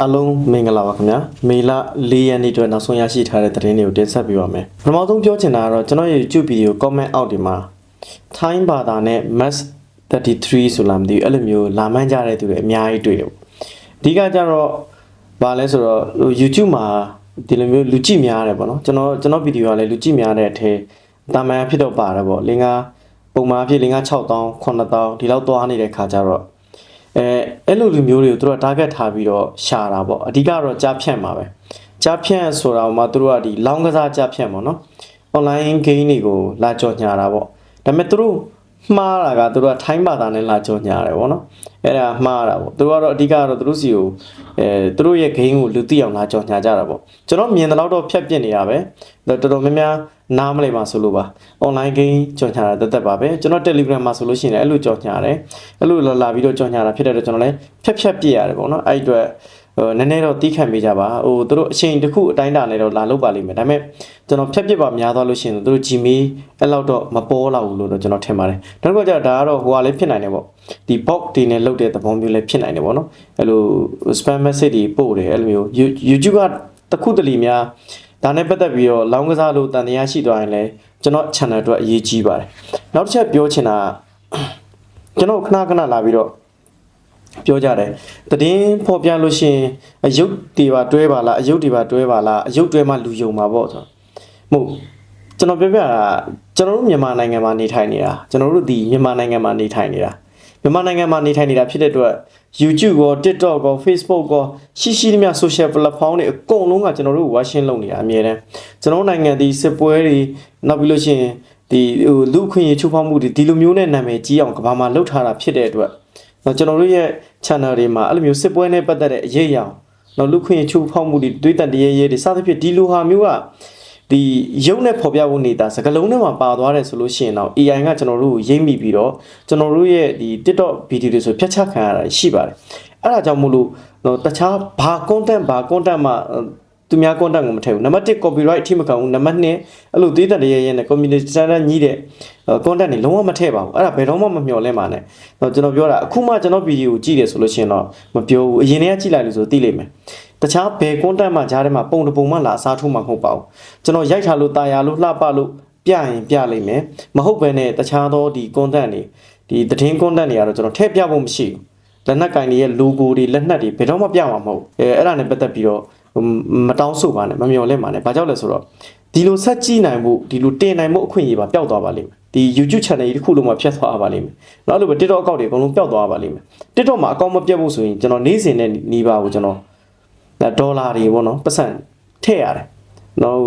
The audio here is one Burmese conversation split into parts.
အားလုံးမင်္ဂလာပါခင်ဗျာမေလ၄ရက်နေ့အတွက်နောက်ဆုံးရရှိထားတဲ့သတင်းတွေကိုတင်ဆက်ပေးပါမယ်ပထမဆုံးပြောချင်တာကတော့ကျွန်တော်ရဲ့ YouTube ဗီဒီယို comment အောက်ဒီမှာ time ဘာသာနဲ့ mass 33ဆိုလာမသိဘူးအဲ့လိုမျိုးလာမှန်းကြတဲ့သူတွေအများကြီးတွေ့တယ်ပေါ့အဓိကကျတော့ဘာလဲဆိုတော့ဟို YouTube မှာဒီလိုမျိုးလူကြည့်များတယ်ပေါ့နော်ကျွန်တော်ကျွန်တော်ဗီဒီယိုကလည်းလူကြည့်များတဲ့အထဲတာမန်ဖြစ်တော့ပါတယ်ပေါ့လင်္ကာပုံမှန်အဖြစ်လင်္ကာ6000 9000ဒီလောက်သွားနေတဲ့ခါကျတော့ အဲအဲ့လိုလူမျိုးတွေကိုသူတို့က target ထားပြီးတော့ရှာတာပေါ့အဓိကတော့ကြားဖြန့်ပါပဲကြားဖြန့်ဆိုတာကမှသူတို့ကဒီလောင်းကစားကြားဖြန့်ပေါ့နော် online game တွေကိုလာကြော်ညာတာပေါ့ဒါပေမဲ့သူတို့ မှားတာကသူတို့ကထိုင်းဘာသာနဲ့လာကြော်ညာတယ်ပေါ့နော်အဲ့ဒါမှားတာပေါ့သူတို့ကတော့အဓိကတော့သူတို့စီကိုအဲသူတို့ရဲ့ game ကိုလူသိအောင်လာကြော်ညာကြတာပေါ့ကျွန်တော်မြင်တဲ့လောက်တော့ဖြတ်ပြစ်နေတာပဲတော်တော်များများနားမလည်ပါဆိုလို့ပါ online game ကြော်ညာတာတက်တက်ပါပဲကျွန်တော် Telegram မှာဆိုလို့ရှိရင်လည်းအဲ့လိုကြော်ညာတယ်အဲ့လိုလာလာပြီးတော့ကြော်ညာတာဖြစ်တဲ့အတွက်ကျွန်တော်လည်းဖြတ်ဖြတ်ပြစ်ရတယ်ပေါ့နော်အဲ့ဒီအတွက် ဟိုနည်းနည်းတော့တီးခံပေးကြပါဟိုသူတို့အချိန်တစ်ခုအတိုင်းတာနဲ့တော့လာလုပ်ပါလိမ့်မယ်ဒါပေမဲ့ကျွန်တော်ဖြတ်ပြစ်ပါများသွားလို့ရှိရင်သူတို့ Gmail အဲ့လောက်တော့မပေါ်လာဘူးလို့တော့ကျွန်တော်ထင်ပါတယ်နောက်တစ်ခုကျတော့ဒါကတော့ဟိုကလည်းဖြစ်နိုင်တယ်ပေါ့ဒီ box တွေနဲ့လုပ်တဲ့သဘောမျိုးလည်းဖြစ်နိုင်တယ်ပေါ့နော်အဲ့လို spam message တွေပို့တယ်အဲ့လိုမျိုး YouTube ကတစ်ခုတလီများဒါနဲ့ပတ်သက်ပြီးတော့လောင်းကစားလို့တန်တရားရှိသွားရင်လည်းကျွန်တော် channel အတွက်အရေးကြီးပါတယ်နောက်တစ်ချက်ပြောချင်တာကကျွန်တော်ခဏခဏလာပြီးတော့ ပြောကြတယ်တည်င်းဖော်ပြလို့ရှိရင်အယုတ်တွေပါတွဲပါလားအယုတ်တွေပါတွဲပါလားအယုတ်တွဲမှလူယုံမှာပေါ့ဆိုမဟုတ်ကျွန်တော်ပြောပြတာကျွန်တော်တို့မြန်မာနိုင်ငံမှာနေထိုင်နေတာကျွန်တော်တို့ဒီမြန်မာနိုင်ငံမှာနေထိုင်နေတာမြန်မာနိုင်ငံမှာနေထိုင်နေတာဖြစ်တဲ့အတွက် YouTube ကော TikTok ကော Facebook ကောရှိရှိသမျှ social platform တွေအကုန်လုံးကကျွန်တော်တို့ဝါရှင်းလုပ်နေတာအမြဲတမ်းကျွန်တော်နိုင်ငံဒီစစ်ပွဲတွေနောက်ပြီးလို့ရှိရင်ဒီဟိုလူခွင့်ရေးချိုးဖောက်မှုတွေဒီလိုမျိုးနဲ့နာမည်ကြီးအောင်ကမ္ဘာမှာလှုပ်ထားတာဖြစ်တဲ့အတွက် တော့ကျွန်တော်တို့ရဲ့ channel တွေမှာအဲ့လိုမျိုးစစ်ပွဲနဲ့ပတ်သက်တဲ့အရေးအရာတော့လူခွင့်ချိုးဖောက်မှုတွေတွေးတတ်တရေရဲတွေစသဖြင့်ဒီလိုဟာမျိုးကဒီရုပ်နဲ့ဖော်ပြဖို့နေတာစကလုံးထဲမှာပါသွားတယ်ဆိုလို့ရှိရင်တော့ AI ကကျွန်တော်တို့ကိုရိပ်မိပြီးတော့ကျွန်တော်တို့ရဲ့ဒီ TikTok ဗီဒီယိုတွေဆိုဖြတ်ချခံရတာရှိပါတယ်အဲ့ဒါကြောင့်မို့လို့တော့တခြားဘာ content ဘာ content မှာ သူများ content ကိုမထည့်ဘူးနံပါတ်1 copyright အထိမခံဘူးနံပါတ်2အဲ့လိုသေးတဲ့ရဲရဲနဲ့ community standard ညှိတဲ့ content တွေလုံးဝမထည့်ပါဘူးအဲ့ဒါဘယ်တော့မှမမျှော်လင့်ပါနဲ့တော့ကျွန်တော်ပြောတာအခုမှကျွန်တော်ဗီဒီယိုကြည့်တယ်ဆိုလို့ရှိရင်တော့မပြောဘူးအရင်တည်းကကြည့်လိုက်လို့ဆိုသိလိမ့်မယ်တခြားဘယ် content မှကြားထဲမှာပုံတပုံမှလာအစားထိုးမှာမဟုတ်ပါဘူးကျွန်တော်ရိုက်ထားလို့တာယာလို့လှပလို့ပြရင်ပြလိမ့်မယ်မဟုတ်ဘဲနဲ့တခြားသောဒီ content တွေဒီသတင်း content တွေကတော့ကျွန်တော်ထည့်ပြဖို့မရှိဘူးလက်နက်ကင်တွေရဲ့ logo တွေလက်နက်တွေဘယ်တော့မှပြမှာမဟုတ်အဲအဲ့ဒါနဲ့ပတ်သက်ပြီးတော့ မတောင်းဆိုပါနဲ့မမျှော်လင့်ပါနဲ့ဘာကြောင့်လဲဆိုတော့ဒီလိုဆက်ကြည့်နိုင်ဖို့ဒီလိုတင်နိုင်ဖို့အခွင့်အရေးပါပျောက်သွားပါလိမ့်မယ်ဒီ YouTube channel ကြီးတစ်ခုလုံးမှာဖြတ်သွားပါလိမ့်မယ်။နောက်လိုပဲ TikTok account တွေအကုန်လုံးပျောက်သွားပါလိမ့်မယ်။ TikTok မှာအကောင့်မပြတ်ဖို့ဆိုရင်ကျွန်တော်နေ့စဉ်နဲ့နီးပါးကိုကျွန်တော်ဒါဒေါ်လာတွေပေါ့နော်ပတ်စံထည့်ရတယ်။နောက်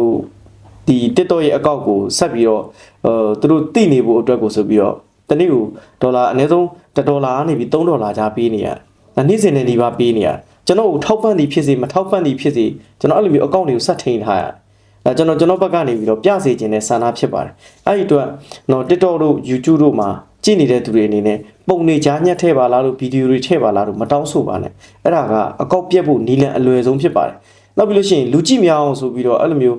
ဒီ TikTok ရဲ့အကောင့်ကိုဆက်ပြီးတော့အဲသူတို့တိနေဖို့အတွက်ကိုဆိုပြီးတော့တနေ့ကိုဒေါ်လာအနည်းဆုံး1ဒေါ်လာကနေပြီး3ဒေါ်လာကြားပေးနေရတယ်။ဒါနေ့စဉ်နဲ့နီးပါးပေးနေရတယ်။ ကျွန်တော်ကိုထောက်ပံ့သည်ဖြစ်စေမထောက်ပံ့သည်ဖြစ်စေကျွန်တော်အဲ့လိုမျိုးအကောင့်တွေကိုဆက်ထိန်ထားရတယ်။အဲကျွန်တော်ကျွန်တော်ဘက်ကနေပြီးတော့ပြစေခြင်းနဲ့ဆန္ဒဖြစ်ပါတယ်။အဲ့ဒီအတွက်တော့ TikTok တို့ YouTube တို့မှာကြည့်နေတဲ့သူတွေအနေနဲ့ပုံနေကြားညက်ထဲပါလားလို့ဗီဒီယိုတွေထည့်ပါလားလို့မတောင်းဆိုပါနဲ့။အဲ့ဒါကအကောက်ပြက်ဖို့နီလန်အလွယ်ဆုံးဖြစ်ပါတယ်။နောက်ပြီးလို့ရှိရင်လူကြည့်များအောင်ဆိုပြီးတော့အဲ့လိုမျိုး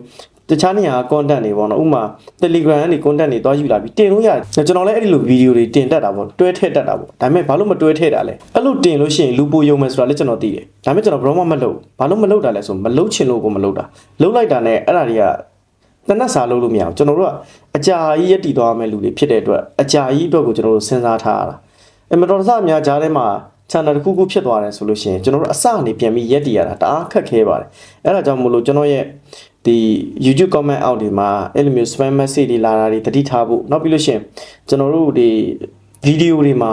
တခြားနေရာ content တွေပေါ့နော်ဥပမာ Telegram ကနေ content တွေတွားယူလာပြီးတင်လို့ရတယ်ကျွန်တော်လည်းအဲ့ဒီလိုဗီဒီယိုတွေတင်တတ်တာပေါ့တွဲထည့်တတ်တာပေါ့ဒါပေမဲ့ဘာလို့မတွဲထည့်တာလဲအဲ့လိုတင်လို့ရှိရင်လူပိုယုံမယ်ဆိုတာလည်းကျွန်တော်သိတယ်ဒါပေမဲ့ကျွန်တော်ဘယ်တော့မှမလုပ်ဘာလို့မလုပ်တာလဲဆိုမလုပ်ချင်လို့ကိုမလုပ်တာလုပ်လိုက်တာနဲ့အဲ့ဒါတွေကတနက်စာလုပ်လို့မရအောင်ကျွန်တော်တို့ကအကြာကြီးရက်တည်သွားမယ်လူတွေဖြစ်တဲ့အတွက်အကြာကြီးအတွက်ကိုကျွန်တော်တို့စဉ်းစားထားရတာအမတော်တဆအများကြားထဲမှာ channel တစ်ခုခုဖြစ်သွားတယ်ဆိုလို့ရှိရင်ကျွန်တော်တို့အစအနေပြန်ပြီးရက်တည်ရတာတအားခက်ခဲပါတယ်အဲ့ဒါကြောင့်မို့လို့ကျွန်တော်ရဲ့ ဒီ YouTube comment အောက်ဒီမှာအဲ့လိုမျိုး spam message တွေလာတာတွေတတိထားဖို့နောက်ပြီးလို့ရှိရင်ကျွန်တော်တို့ဒီဗီဒီယိုတွေမှာ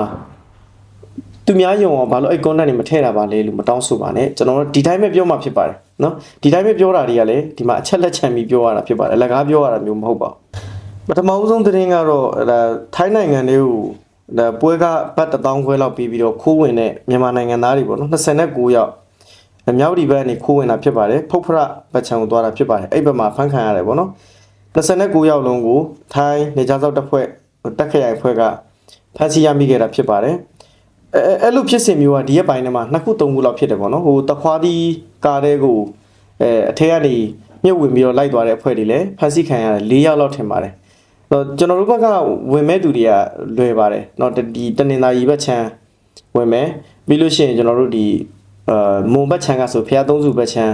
သူများယုံအောင်ဘာလို့အဲ့ content တွေမထည့်တာပါလဲလို့မတောင်းဆိုပါနဲ့ကျွန်တော်တို့ဒီတိုင်းပဲပြောမှဖြစ်ပါတယ်နော်ဒီတိုင်းပဲပြောတာတွေကလည်းဒီမှာအချက်လက်ချန်ပြီးပြောရတာဖြစ်ပါတယ်အလကားပြောရတာမျိုးမဟုတ်ပါဘူးပထမဆုံးသတင်းကတော့ဒါထိုင်းနိုင်ငံလေးကိုဒါပွဲကဘတ်1000ခွဲလောက်ပြီးပြီးတော့ခိုးဝင်တဲ့မြန်မာနိုင်ငံသားတွေပေါ့နော်29ယောက်အ မြောက်ဒီဘက်ကနေခိုးဝင်တာဖြစ်ပါတယ်ဖုတ်ဖရဘတ်ချံကိုသွားတာဖြစ်ပါတယ်အဲ့ဘက်မှာဖမ်းခံရတယ်ပေါ့နော်29ယောက်လုံးကိုထိုင်းနေကြစောက်တစ်ဖွဲ့တက်ခရိုင်ဖွဲ့ကဖမ်းဆီးရမိခဲ့တာဖြစ်ပါတယ်အဲအဲ့လိုဖြစ်စဉ်မျိုးကဒီရက်ပိုင်းထဲမှာနှစ်ခုသုံးခုလောက်ဖြစ်တယ်ပေါ့နော်ဟိုတခွားဒီကားတဲ့ကိုအဲအထက်ကနေမြုပ်ဝင်ပြီးတော့လိုက်သွားတဲ့အဖွဲ့တွေလည်းဖမ်းဆီးခံရတယ်၄ယောက်လောက်ထင်ပါတယ်တော့ကျွန်တော်တို့ဘက်ကဝင်မဲ့သူတွေကလွယ်ပါတယ်เนาะဒီတနင်္လာရီဘက်ချမ်းဝင်မယ်ပြီးလို့ရှိရင်ကျွန်တော်တို့ဒီဟ အာမွန်ဘတ်ချန်ကဆိုဖျားသုံးစုဘတ်ချန်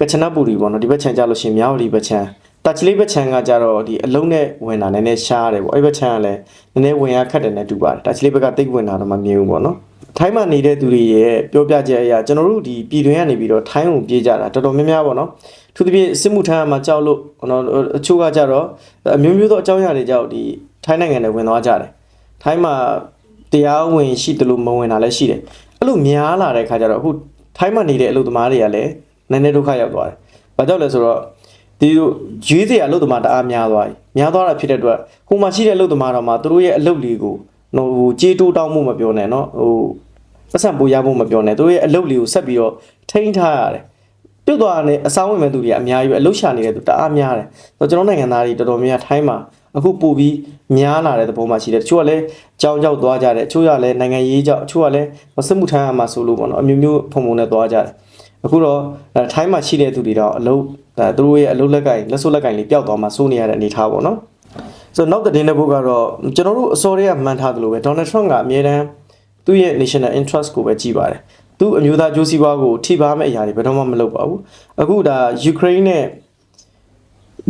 ကချနပူရီပေါ့နော်ဒီဘတ်ချန်ကြလို့ရှိရင်မြောက်ဒီဘတ်ချန်တာချီလေးဘတ်ချန်ကကြတော့ဒီအလုံးနဲ့ဝင်တာနည်းနည်းရှားတယ်ပေါ့အဲ့ဘတ်ချန်ကလည်းနည်းနည်းဝင်ရခက်တယ်နဲ့တူပါတယ်တာချီလေးဘက်ကတိတ်ဝင်တာတော့မမြင်ဘူးပေါ့နော်ထိုင်းမှာနေတဲ့သူတွေရဲ့ပြောပြချက်အရကျွန်တော်တို့ဒီပြည်တွင်းကနေပြီးတော့ထိုင်းကိုပြေးကြတာတော်တော်များများပေါ့နော်သူတပြည့်စစ်မှုထမ်းမှာကြောက်လို့ဟိုအချို့ကကြတော့အမျိုးမျိုးသောအကြောင်းအရာတွေကြောင့်ဒီထိုင်းနိုင်ငံနဲ့ဝင်သွားကြတယ်ထိုင်းမှာတရားဝင်ရှိတယ်လို့မဝင်တာလည်းရှိတယ် အဲ့လိုများလာတဲ့ခါကျတော့အခုထိုင်းမှာနေတဲ့အလုပ်သမားတွေကလည်းနည်းနည်းဒုက္ခရောက်သွားတယ်။ဘာကြောင့်လဲဆိုတော့ဒီလိုရွေးစရာအလုပ်သမားတအားများသွားပြီ။များသွားတာဖြစ်တဲ့အတွက်ဟိုမှာရှိတဲ့အလုပ်သမားတော်မှာသူတို့ရဲ့အလုပ်လေးကိုဟိုကြေးတိုးတောင်းမှုမပြောနဲ့နော်ဟိုပတ်စံပို့ရဖို့မပြောနဲ့သူတို့ရဲ့အလုပ်လေးကိုဆက်ပြီးတော့ထိန်းထားရတယ်။ပြုတ်သွားတဲ့အဆောင်ဝင်မဲ့သူတွေကအများကြီးပဲအလုပ်ရှာနေတဲ့သူတအားများတယ်။ဆိုတော့ကျွန်တော်နိုင်ငံသားတွေတော်တော်များများထိုင်းမှာ အခုပို့ပြီးများလာတဲ့သဘောမှရှိတယ်တချို့ကလည်းကြောင်းကြောက်သွားကြတယ်တချို့ကလည်းနိုင်ငံရေးကြောက်တချို့ကလည်းမစမှုထမ်းရမှာဆိုလို့ပေါ့နော်အမျိုးမျိုးဖုံဖုံနဲ့သွားကြတယ်အခုတော့အဲထိုင်းမှာရှိတဲ့သူတွေတော့အလုပ်ဒါသူတို့ရဲ့အလုပ်လက်ကင်လက်စွပ်လက်ကင်လေးပျောက်သွားမှစိုးနေရတဲ့အနေထားပေါ့နော်ဆိုတော့နောက်တဲ့တဲ့ဘုတ်ကတော့ကျွန်တော်တို့အစောတွေကမှန်ထားသလိုပဲဒေါ်နယ်ထရန့်ကအမြဲတမ်းသူ့ရဲ့ national interest ကိုပဲကြည့်ပါတယ်သူအမျိုးသားကြိုးစည်းပွားကိုထိပါမဲ့အရာတွေဘယ်တော့မှမလုပ်ပါဘူးအခုဒါယူကရိန်းနဲ့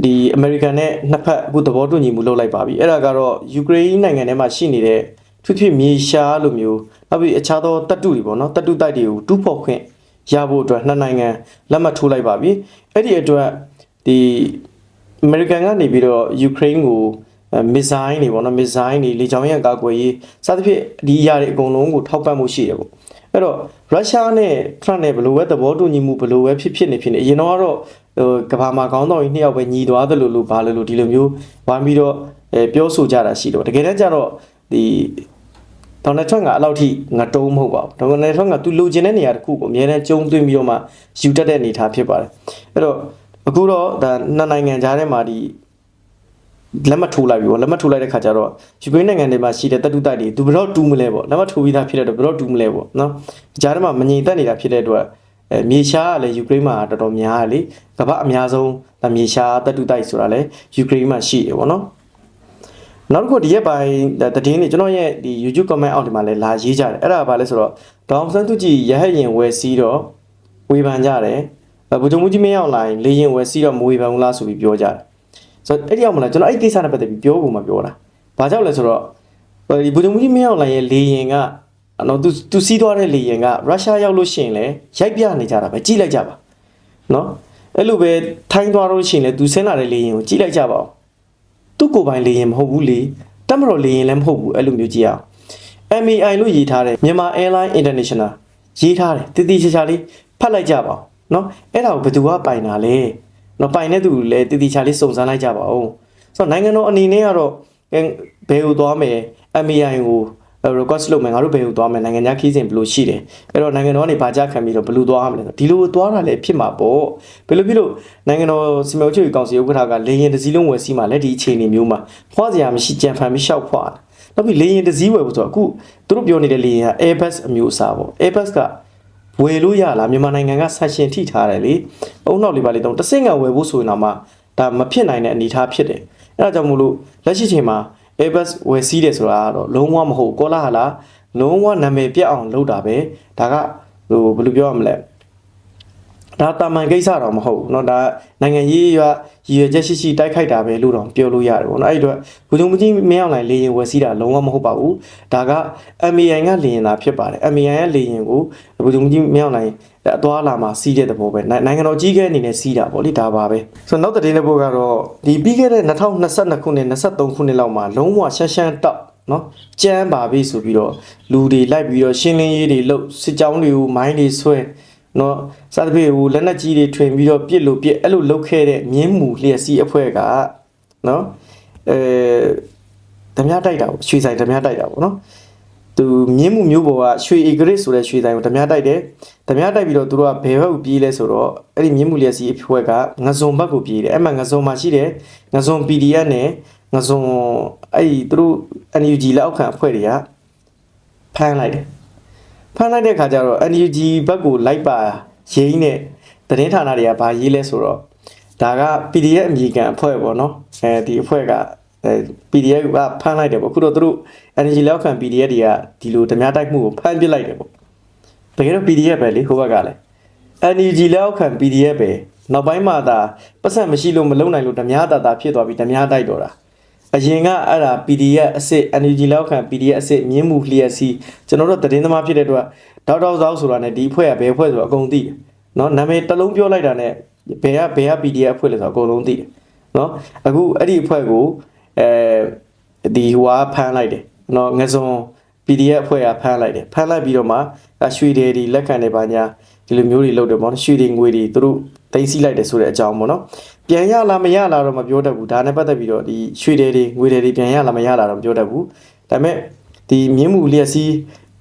ဒီအမေရိကန်နဲ့နှစ်ဖက်အခုသဘောတူညီမှုလုပ်လိုက်ပါပြီအဲ့ဒါကတော့ယူကရိန်းနိုင်ငံထဲမှာရှိနေတဲ့ထွဖြစ်မြေရှားလိုမျိုးနောက်ပြီးအခြားသောတပ်တုတွေပေါ့နော်တပ်တုတိုက်တွေကိုတူးဖော်ခွင့်ရဖို့အတွက်နှစ်နိုင်ငံလက်မှတ်ထိုးလိုက်ပါပြီအဲ့ဒီအတွက်ဒီအမေရိကန်ကနေပြီးတော့ယူကရိန်းကိုမစ်ဇိုင်းတွေပေါ့နော်မစ်ဇိုင်းတွေလေကြောင်းရန်ကာကွယ်ရေးစသဖြင့်ဒီအရာတွေအကုန်လုံးကိုထောက်ပံ့မှုရှိတယ်ပေါ့ အဲ့တော့ရုရှားနဲ့ထရန့်နဲ့ဘယ်လိုပဲသဘောတူညီမှုဘယ်လိုပဲဖြစ်ဖြစ်နေဖြစ်နေအရင်တော့ကတော့ဟိုကဘာမှာခေါင်းဆောင်ကြီးနှစ်ယောက်ပဲညီသွားတယ်လို့လို့ဘာလို့လို့ဒီလိုမျိုးဝိုင်းပြီးတော့အဲပြောဆိုကြတာရှိတော့တကယ်တမ်းကျတော့ဒီဒေါ်နယ်ထရန့်ကအလောက်ထိငတုံးမဟုတ်ပါဘူးဒေါ်နယ်ထရန့်ကသူလိုချင်တဲ့နေရာတစ်ခုကိုအများနဲ့ကျုံသွင်းပြီးတော့မှယူတတ်တဲ့အနေအထားဖြစ်ပါတယ်အဲ့တော့အခုတော့ဒါနှစ်နိုင်ငံကြားထဲမှာဒီ လက်မှတ်ထိုးလိုက်ပြီပေါ့လက်မှတ်ထိုးလိုက်တဲ့ခါကျတော့ယူကရိန်းနိုင်ငံတွေမှာရှိတဲ့တပ်တုတိုက်တွေသူဘယ်တော့တူးမလဲပေါ့လက်မှတ်ထိုးပြီးသားဖြစ်တဲ့တော့ဘယ်တော့တူးမလဲပေါ့နော်ကြားထဲမှာမငြိမ်သက်နေတာဖြစ်တဲ့အတွက်အဲမြေရှားကလည်းယူကရိန်းမှာတော်တော်များတယ်လေကမ္ဘာအများဆုံးဒါမြေရှားတပ်တုတိုက်ဆိုတာလည်းယူကရိန်းမှာရှိတယ်ပေါ့နော်နောက်တစ်ခုဒီရက်ပိုင်းသတင်းတွေကျွန်တော်ရဲ့ဒီ YouTube comment အောက်ဒီမှာလည်းလာရေးကြတယ်အဲ့ဒါကဘာလဲဆိုတော့ဒေါအောင်ဆန်းစုကြည်ရဟတ်ရင်ဝယ်စီးတော့ဝေဖန်ကြတယ်ဗိုလ်ချုပ်မှုကြီးမင်းအောင်လိုင်းလေရင်ဝယ်စီးတော့မဝေဖန်ဘူးလားဆိုပြီးပြောကြတယ် ဆိုတော့အဲ့ဒီအောင်မလားကျွန်တော်အဲ့ဒီကိစ္စနဲ့ပတ်သက်ပြီးပြောဖို့မပြောတာဘာကြောင့်လဲဆိုတော့ဒီဗိုလ်ချုပ်မှုကြီးမင်းအောင်လိုင်းရဲ့လေရင်ကနော်သူသူစီးသွားတဲ့လေရင်ကရုရှားရောက်လို့ရှိရင်လည်းရိုက်ပြနေကြတာပဲကြည့်လိုက်ကြပါနော်အဲ့လိုပဲထိုင်းသွားလို့ရှိရင်လည်းသူဆင်းလာတဲ့လေရင်ကိုကြည့်လိုက်ကြပါဦးသူ့ကိုယ်ပိုင်လေရင်မဟုတ်ဘူးလေတက်မတော်လေရင်လည်းမဟုတ်ဘူးအဲ့လိုမျိုးကြည့်အောင် MAI လို့ရေးထားတယ်မြန်မာ Airline International ရေးထားတယ်တည်တည်ချာချာလေးဖတ်လိုက်ကြပါဦးနော်အဲ့ဒါကိုဘယ်သူကပိုင်တာလဲ နော်ပိုင်တဲ့သူလည်းတည်တည်ချာလေးစုံစမ်းလိုက်ကြပါဦးဆိုတော့နိုင်ငံတော်အနေနဲ့ကတော့ဘယ်ကိုသွားမယ် MAI ကို request လုပ်မယ်ငါတို့ဘယ်ကိုသွားမယ်နိုင်ငံခြားခီးစဉ်ဘယ်လိုရှိတယ်အဲ့တော့နိုင်ငံတော်ကနေဘာကြခံပြီးတော့ဘယ်လိုသွားရမလဲဒီလိုသွားတာလည်းဖြစ်မှာပေါ့ဘယ်လိုဖြစ်လို့နိုင်ငံတော်စီမံချုပ်ကောင်စီဥက္ကဋ္ဌကလေရင်တစ်စည်းလုံးဝယ်စီးမှာလက်ဒီအခြေအနေမျိုးမှာဖွားစရာမရှိကြံဖန်ပြီးရှောက်ဖွားနောက်ပြီးလေရင်တစ်စည်းဝယ်ဖို့ဆိုတော့အခုသူတို့ပြောနေတဲ့လေရင်က Airbus အမျိုးအစားပေါ့ Airbus က ဝယ်လို့ရလားမြန်မာနိုင်ငံကဆန်ရှင်ထိထားတယ်လေအုံနောက်လေးပါလေးတော့တစ်စင်ကဝယ်ဖို့ဆိုရင်တော့မှဒါမဖြစ်နိုင်တဲ့အနေအထားဖြစ်တယ်အဲ့ဒါကြောင့်မို့လို့လက်ရှိချိန်မှာ Airbus ဝယ်စီးတယ်ဆိုတာကတော့လုံးဝမဟုတ်ကောလာဟလာလုံးဝနာမည်ပြတ်အောင်လုပ်တာပဲဒါကဟိုဘယ်လိုပြောရမလဲဒါတာမန်ကိစ္စတော့မဟုတ်ဘူးเนาะဒါနိုင်ငံရေးရွာ ရည်ရွယ်ချက်ရှိရှိတိုက်ခိုက်တာပဲလို့တော့ပြောလို့ရတယ်ပေါ့နော်အဲ့ဒီတော့ဘူဂျုံမကြီးမင်းအောင်လိုင်လေရင်ဝယ်စီးတာလုံးဝမဟုတ်ပါဘူးဒါက MAI ကလေရင်တာဖြစ်ပါတယ် MAI ရဲ့လေရင်ကိုဘူဂျုံမကြီးမင်းအောင်လိုင်အသွာလာမှာစီးတဲ့သဘောပဲနိုင်ငံတော်ကြီးခဲအနေနဲ့စီးတာပေါ့လေဒါပါပဲဆိုတော့နောက်တဲ့တဲ့ဘုတ်ကတော့ဒီပြီးခဲ့တဲ့2022ခုနှစ်23ခုနှစ်လောက်မှာလုံးဝရှမ်းရှမ်းတောက်နော်ကြမ်းပါပြီဆိုပြီးတော့လူတွေလိုက်ပြီးတော့ရှင်းလင်းရေးတွေလုပ်စစ်ကြောင်းတွေကိုမိုင်းတွေဆွဲ နော်စသဖြင့်ဟိုလက်နက်ကြီးတွေထွင်ပြီးတော့ပြစ်လို့ပြစ်အဲ့လိုလုပ်ခဲ့တဲ့မြင်းမူလျက်စီးအဖွဲ့ကနော်အဲဓမြတိုက်တာပေါ့ရွှေဆိုင်ဓမြတိုက်တာပေါ့နော်သူမြင်းမှုမျိုးပေါ်ကရွှေ egret ဆိုတဲ့ရွှေဆိုင်ကိုဓမြတိုက်တယ်ဓမြတိုက်ပြီးတော့သူတို့ကဘယ်ဘက်ကိုပြေးလဲဆိုတော့အဲ့ဒီမြင်းမှုလျက်စီအဖွဲ့ကငဇုံဘက်ကိုပြေးတယ်အဲ့မှာငဇုံမှာရှိတယ်ငဇုံ PDF နဲ့ငဇုံအဲ့ဒီသူတို့ NUG လက်အောက်ခံအဖွဲ့တွေကဖမ်းလိုက်တယ် ဖမ်းလိုက်တဲ့ခါကျတော့ NUG ဘက်ကိုလိုက်ပါရင်းနဲ့သတင်းဌာနတွေကဗာရေးလဲဆိုတော့ဒါက PDF အမည်ခံအဖွဲ့ပေါ့နော်အဲဒီအဖွဲ့ကအဲ PDF ကဖမ်းလိုက်တယ်ပေါ့အခုတော့သူတို့ energy လောက်ခံ PDF တွေကဒီလိုဓမြတိုက်မှုကိုဖမ်းပစ်လိုက်တယ်ပေါ့တကယ်တော့ PDF ပဲလေဟိုဘက်ကလည်း NUG လက်အောက်ခံ PDF ပဲနောက်ပိုင်းမှာဒါပတ်စံမရှိလို့မလုံနိုင်လို့ဓမြားတာတာဖြစ်သွားပြီးဓမြားတိုက်တော့တာ အရင်ကအဲ့ဒါ PDF အစစ် NUG လက်အောက်ခံ PDF အစစ်မြင်းမှုလျက်စီကျွန်တော်တို့သတင်းသမားဖြစ်တဲ့အတွက်တောက်တောက်စောက်ဆိုတာနဲ့ဒီအဖွဲ့ကဘယ်အဖွဲ့ဆိုတော့အကုန်သိတယ်နော်နာမည်တစ်လုံးပြောလိုက်တာနဲ့ဘယ်ကဘယ်က PDF အဖွဲ့လဲဆိုတော့အကုန်လုံးသိတယ်နော်အခုအဲ့ဒီအဖွဲ့ကိုအဲဒီဟိုကဖမ်းလိုက်တယ်နော်ငစုံ PDF အဖွဲ့ကဖမ်းလိုက်တယ်ဖမ်းလိုက်ပြီးတော့မှအရွှေတွေဒီလက်ခံနေပါညာဒီလိုမျိုးတွေလုပ်တယ်ပေါ့နော်ရွှေတွေငွေတွေသူတို့တင်စီလိုက်တယ်ဆိုတဲ့အကြောင်းပေါ့နော် ပြန်ရလားမရလားတော့မပြောတတ်ဘူးဒါနဲ့ပတ်သက်ပြီးတော့ဒီရွှေတွေတွေငွေတွေတွေပြန်ရလားမရလားတော့မပြောတတ်ဘူးဒါပေမဲ့ဒီမြင်းမှုလျက်စီး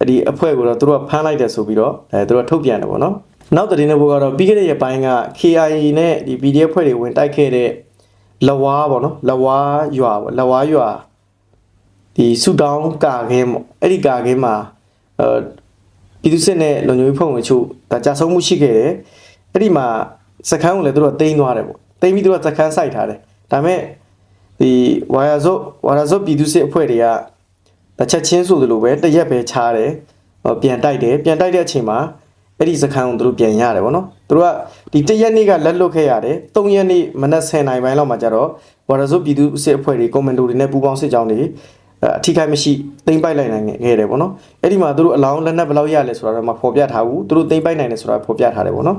ဒီအဖွဲ့ကိုတော့သူတို့ကဖမ်းလိုက်တယ်ဆိုပြီးတော့အဲသူတို့ကထုတ်ပြန်တယ်ပေါ့နော်နောက်သတင်းတွေဘောကတော့ပြီးခဲ့တဲ့ရက်ပိုင်းက KIA နဲ့ဒီ PDF ဖွဲ့တွေဝင်တိုက်ခဲ့တဲ့လဝါပေါ့နော်လဝါရွာပေါ့လဝါရွာဒီဆူတောင်းကာခင်းပေါ့အဲ့ဒီကာခင်းမှာအဲပြည်သူစစ်နဲ့လုံခြုံရေးဖွဲ့ဝင်ချို့ဒါကြာဆုံးမှုရှိခဲ့တယ်အဲ့ဒီမှာစခန်းကိုလည်းသူတို့ကတင်းသွားတယ်ပေါ့ တင်းပြီးသူတို့ကစခန်းစိုက်ထားတယ်ဒါပေမဲ့ဒီဝါယာဇုတ်ဝါယာဇုတ်ပြည်သူစစ်အဖွဲ့တွေကတစ်ချက်ချင်းဆိုသလိုပဲတရက်ပဲချားတယ်ဟောပြန်တိုက်တယ်ပြန်တိုက်တဲ့အချိန်မှာအဲ့ဒီစခန်းကိုသူတို့ပြန်ရတယ်ပေါ့နော်သူတို့ကဒီတရက်နေ့ကလက်လွတ်ခဲ့ရတယ်၃ရက်နေ့မနက်10:00နာရီပိုင်းလောက်မှာကျတော့ဝါယာဇုတ်ပြည်သူစစ်အဖွဲ့တွေကွန်မန်ဒိုတွေနဲ့ပူးပေါင်းစစ်ကြောင်းတွေအထီးခိုက်မရှိသိမ့်ပိုက်လိုက်နိုင်ခဲ့တယ်ပေါ့နော်အဲ့ဒီမှာသူတို့အလောင်းလက်နက်ဘယ်လောက်ရလဲဆိုတာတော့မဖော်ပြထားဘူးသူတို့သိမ့်ပိုက်နိုင်တယ်ဆိုတာဖော်ပြထားတယ်ပေါ့နော်